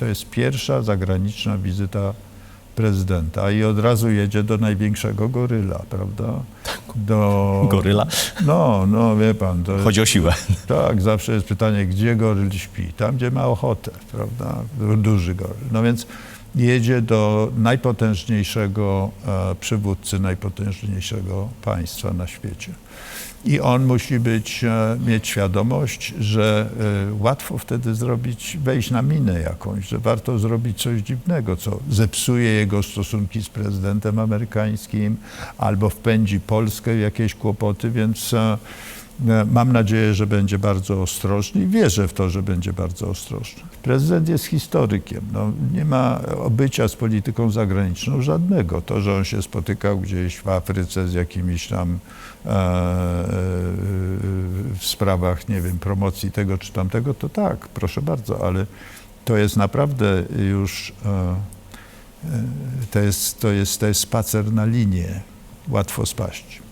To jest pierwsza zagraniczna wizyta prezydenta i od razu jedzie do największego goryla, prawda? Do... Goryla? No, no wie pan, to Chodzi o siłę. tak, zawsze jest pytanie, gdzie goryl śpi? Tam, gdzie ma ochotę, prawda? Duży goryl. No więc jedzie do najpotężniejszego e, przywódcy najpotężniejszego państwa na świecie. I on musi być, e, mieć świadomość, że e, łatwo wtedy zrobić, wejść na minę jakąś, że warto zrobić coś dziwnego, co zepsuje jego stosunki z prezydentem amerykańskim albo wpędzi Polskę w jakieś kłopoty, więc Mam nadzieję, że będzie bardzo ostrożny i wierzę w to, że będzie bardzo ostrożny. Prezydent jest historykiem. No, nie ma obycia z polityką zagraniczną żadnego. To, że on się spotykał gdzieś w Afryce z jakimiś tam e, e, w sprawach, nie wiem, promocji tego czy tamtego, to tak, proszę bardzo, ale to jest naprawdę już, e, e, to jest, to jest, to jest spacer na linię, łatwo spaść.